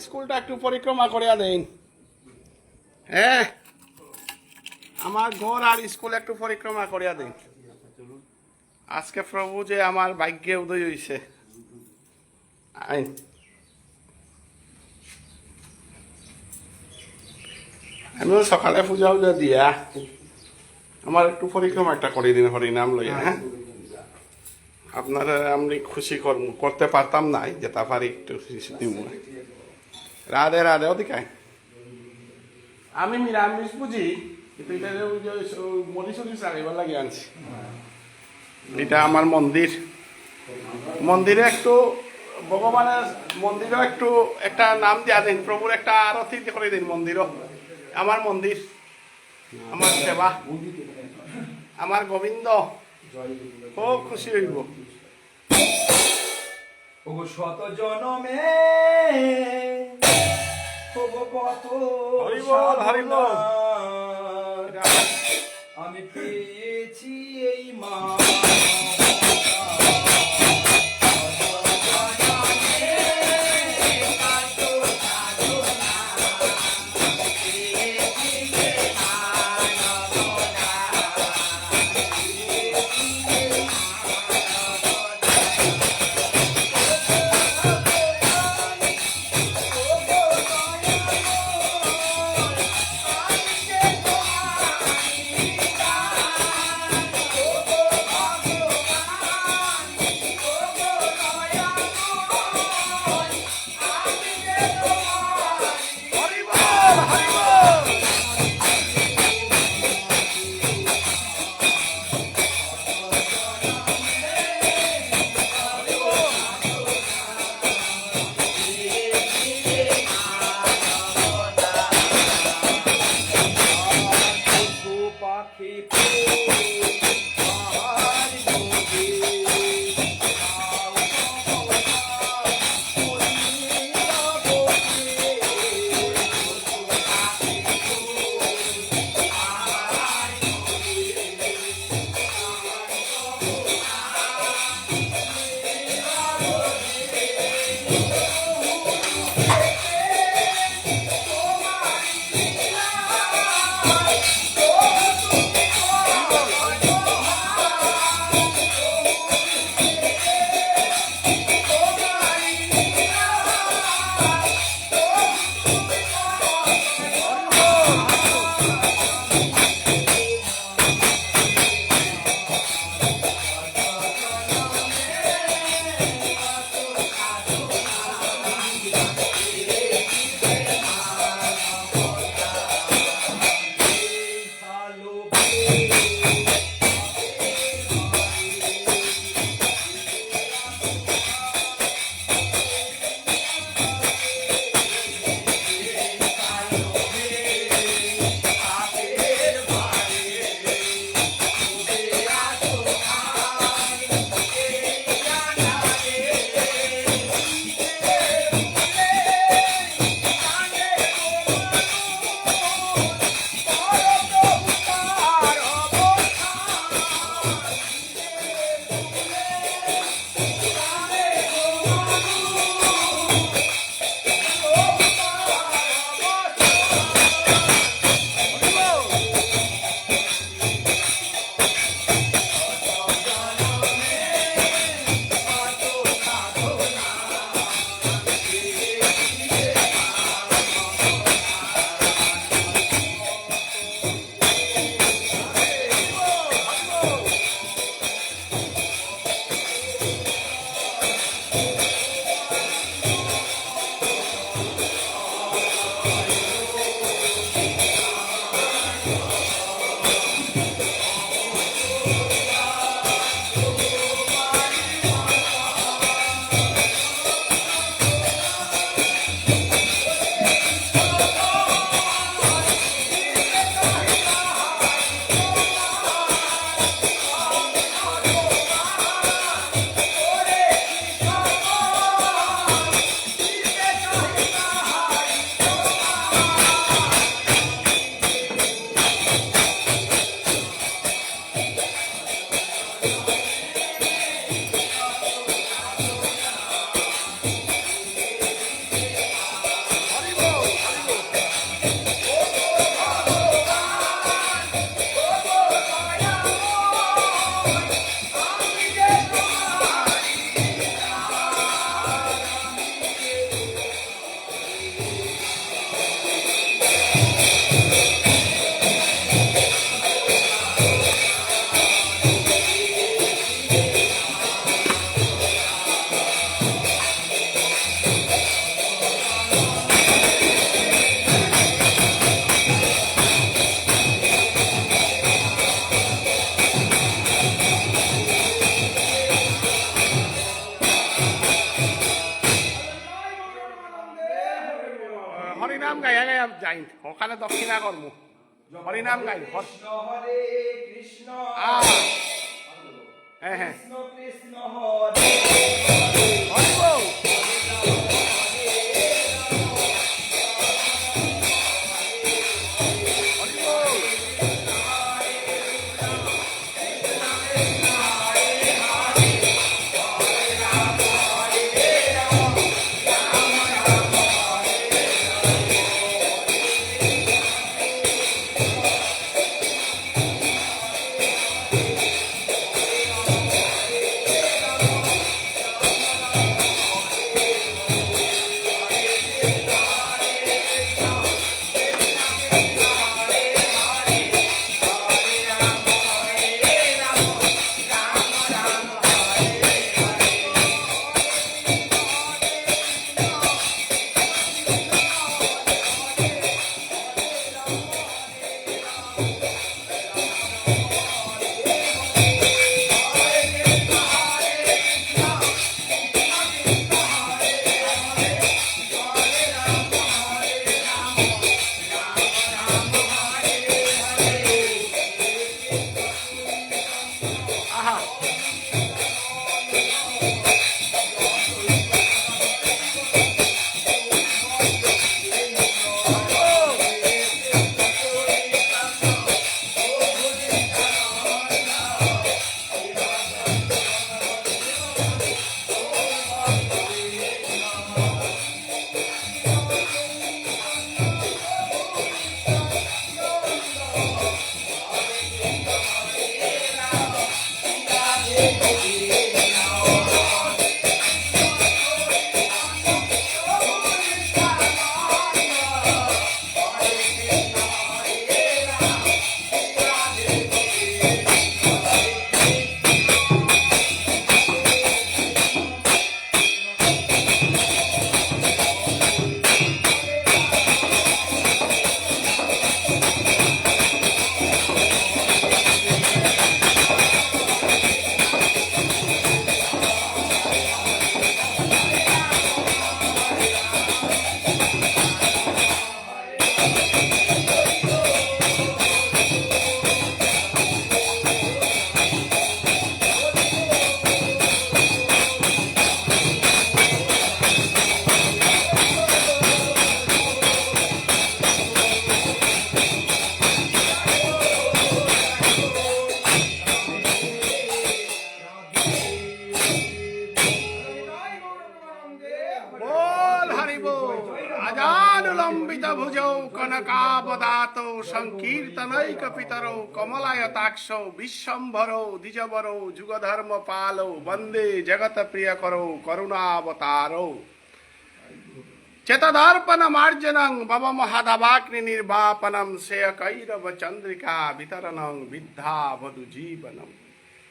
স্কুলটা একটু পরিক্রমা করিয়া দেন। হ্যাঁ? আমার ঘর আর স্কুল একটু পরিক্রমা করিয়া দেন। আজকে প্রভু যে আমার ভাগ্যে উদয় আইন। আমিও সকালে পূজা উজা দিয়া। আমার একটু পরিক্রমা একটা করে দিন হরিনাম লইয়া হ্যাঁ? আপনারা আমি খুশি করতে পারতাম না যেটা পারি একটু দিব রাধে রাধে ওদিকায় আমি নিরামিষ বুঝি কিন্তু এটা যে ওই যে মরিচ মরিচ আনিবার লাগে আনছি। এটা আমার মন্দির। মন্দিরে একটু ভগবানের মন্দিরও একটু একটা নাম দিয়া দিন প্রভুর একটা আরতি করে দিন মন্দিরও। আমার মন্দির আমার সেবা আমার গোবিন্দ। খুব খুশি হইব। ওগো শত জনমে আমি পেয়েছি এই মা যাই। ওখানে দক্ষিণা কর্ম হরিনাম গাই। হরে কৃষ্ণ হ্যাঁ হ্যাঁ। কৃষ্ণ কৃষ্ণ। চিত্তনৈকিতরৌ কমলায়তাক্ষৌ বিশ্বম্ভরৌ, দ্বিজবরৌ, যুগধর্ম পাল, বন্দে জগত প্রিয় করো, করুণাবতার। চেতদর্পণ মার্জন বব মহাদবাগ্নি নির্বাপনম শ্রেয় কৈরব চন্দ্রিকা বিতরণং বিদ্ধাবধু জীবনম।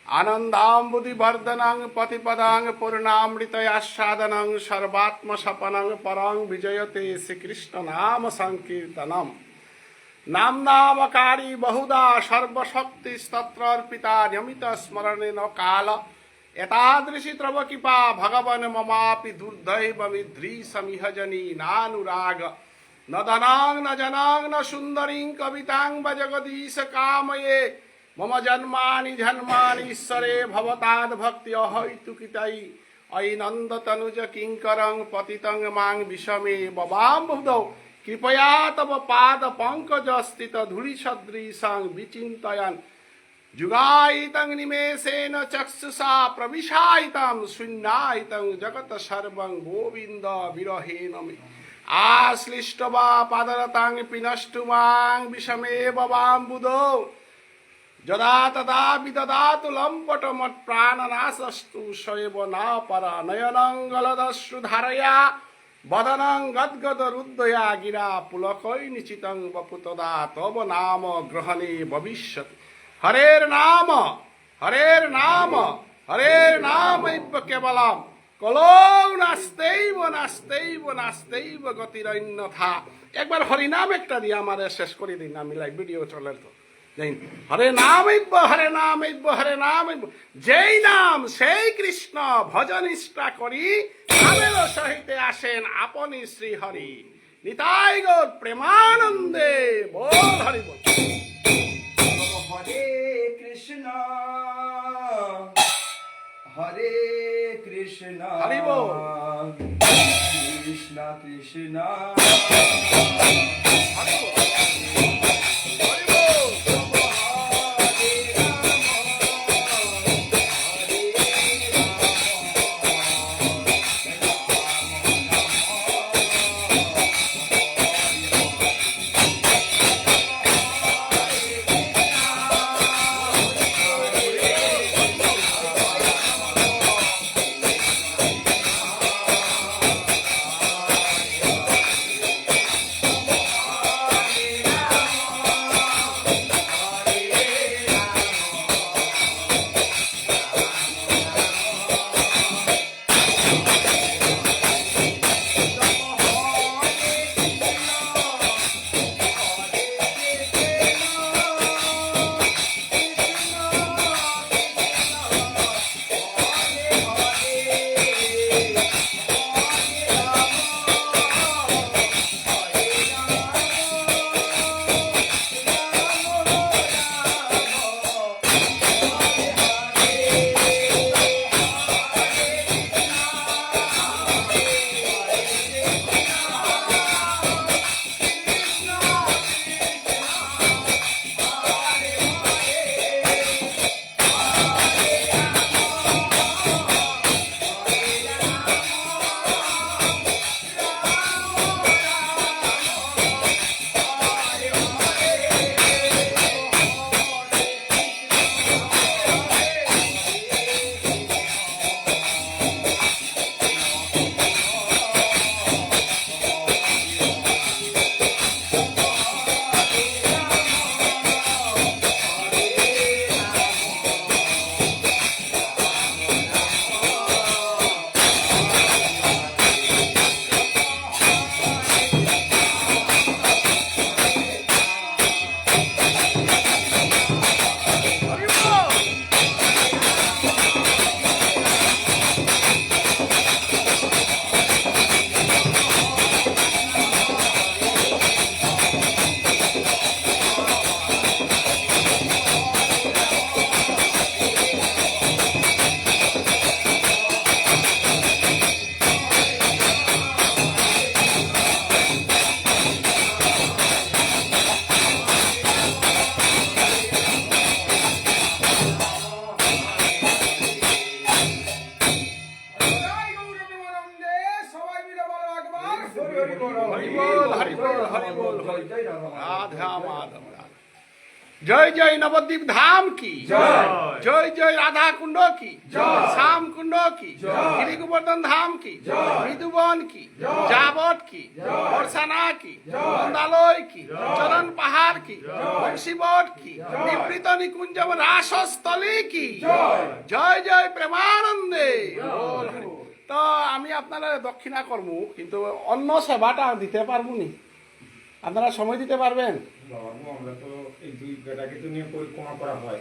আনন্দাম্বুদিবর্ধনং পতিপদাং পূর্ণামৃত আস্বাদনং সর্বাত্মসপন পরং বিজয়তে শ্রীকৃষ্ণ নাম সংকীর্তনম। নামনামকারী বহুদা সর্বশক্তি স্তত্রর্পিতা নিয়মিত স্মরণে ন কাল। এতাদৃশী ত্রব কৃপা ভগবন মমাপি দুর্দৈব মিধ্রী সমিহজনী নানুরাগ। ন ধনাং, ন জনাং, ন সুন্দরীং কবিতাং ব জগদীশ কাময়ে। মম জন্মানি জন্মানি ঈশ্বরে ভবতাদ ভক্তি অহৈতুকিতাই অই নন্দতনুজ কিঙ্করং পতিতং মাং বিষমে ববাম্বুদৌ কৃপয়া তব পাদ পঙ্কজ স্থিত ধূলি সদৃশং বিচিন্তয়ন। যুগায়িতং নিমেষেন চক্ষুষা প্রবিশায়িতং শূন্যায়িতং জগত সর্বং গোবিন্দ বিরহেন আশ্লিষ্ট বা পাদরতাং পিনষ্টুমাং বিষমে বাম্বুদ। যদা তদা বিদদা তু লম্পট মৎপ্রাণনাশস্তু শৈব না পরা নয়নং গলদস্রু ধারয়া। বদনং গদগদ রুদ্ধয়া গিরা পুলকৈ নিচিতং বপুতদা, তব নাম গ্রহণে ভবিষ্যৎ হরের নাম হরের নাম, হরের নামৈব কেবলম। কলৌ নাস্তেইব নাস্তেইব নাস্তেইব গতিরন্যথা। একবার হরিনাম একটা দিয়ে আমার শেষ করে দিন, আমি লাইভ ভিডিও চলে তো। হরে নাম হরে নাম হরে নাম যেই নাম, সেই কৃষ্ণ ভজন ইষ্টা করি সহিতে আসেন আপনি শ্রী হরি নিতাই গৌর প্রেমানন্দে বল হরি বল হরে কৃষ্ণ হরে কৃষ্ণ হরি বল। কৃষ্ণ কৃষ্ণ হরি বল। জয় জয় নবদ্বীপ ধাম কি জয়। জয় জয় রাধা কুণ্ড কি জয়। শ্যাম কুণ্ড কি জয়। গিরি গোবর্ধন ধাম কি জয়। মৃদুবন কি জয়। যাবট কি জয়। বর্ষানা কি জয়। মন্দালয় কি চরণ পাহাড় কি। বংশীবট কি নিবৃত নিকুঞ্জম রাসস্থলী কি জয়। জয় জয় প্রেমানন্দে তো আমি আপনারা দক্ষিণা কর্ম কিন্তু অন্য সেবাটা দিতে পারব নি আপনারা সময় দিতে পারবেন আমরা তো এই দুই বেটাকে তো নিয়ে পরিক্রমা করা হয়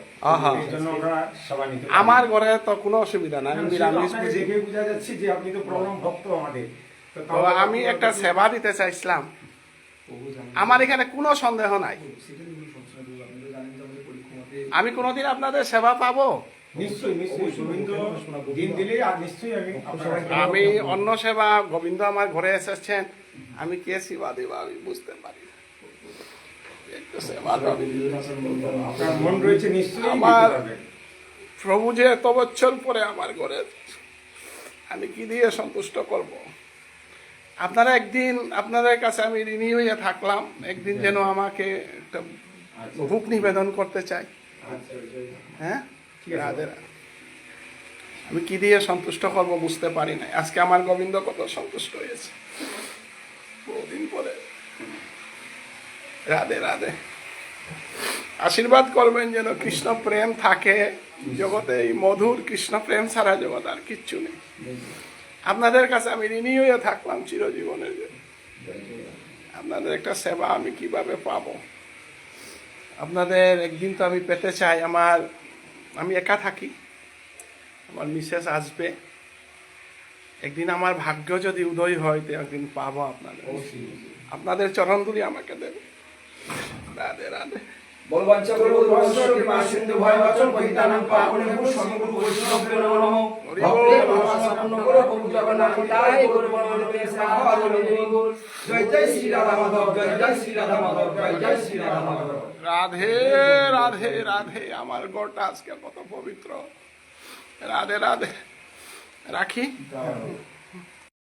এই জন্য আমরা সবাই নিতে আমার ঘরে তো কোনো অসুবিধা নাই। আমি নিরামিষ বুঝি। বোঝা যাচ্ছে যে আপনি তো প্রবলেম ভক্ত আমাদের তো তো আমি একটা সেবা দিতে চাইছিলাম। আমার এখানে কোনো সন্দেহ নাই। আমি কোনোদিন আপনাদের সেবা পাবো? আমি অন্য সেবা গোবিন্দ আমার ঘরে এসেছেন। আমি কে সেবা দিব আমি বুঝতে পারি একটু সেবা তো আমি দিতে চাই। আপনার মন রয়েছে নিশ্চয়ই আমার- প্রভু যে এত বছর পরে আমার ঘরে আমি কি দিয়ে সন্তুষ্ট করব? আপনারা একদিন আপনাদের কাছে আমি ঋণী হয়ে থাকলাম একদিন যেন আমাকে একটা ভুক নিবেদন করতে চাই। আচ্ছা, হ্যাঁ। রাধে রাধে। আমি কি দিয়ে সন্তুষ্ট করব বুঝতে পারি না আজকে আমার গোবিন্দ কত সন্তুষ্ট হয়েছে। বহুদিন পরে রাধে রাধে। আশীর্বাদ করবেন যেন কৃষ্ণ প্রেম থাকে জগতে। এই মধুর কৃষ্ণ প্রেম ছাড়া জগৎ আর কিচ্ছু নেই। আপনাদের কাছে আমি ঋণী হয়ে থাকলাম চিরজীবনের জন্য আপনাদের একটা সেবা আমি কীভাবে পাব? আপনাদের একদিন তো আমি পেতে চাই। আমার আমি একা থাকি। আমার মিসেস আসবে। একদিন আমার ভাগ্য যদি উদয় হয় তো একদিন পাবো আপনাদের। আপনাদের চরণ দুলি আমাকে দেবে। রাধে রাধে। বলবাঞ্চা করব রহস্য কৃপা সিন্ধু ভয় বচন পহিতানাং পাবনে ভূ সমগুরু বৈষ্ণব নমঃ। ভক্তি ভাবা সম্পন্ন প্রভু জগন্নাথ গুরু বনরূপে সাহা গুরু জয় জয় শ্রী রাধা মাধব জয় জয় শ্রী রাধা মাধব জয় জয় শ্রী রাধা মাধব। রাধে রাধে রাধে আমার গড়টা আজকে কত পবিত্র। রাধে রাধে। রাখি?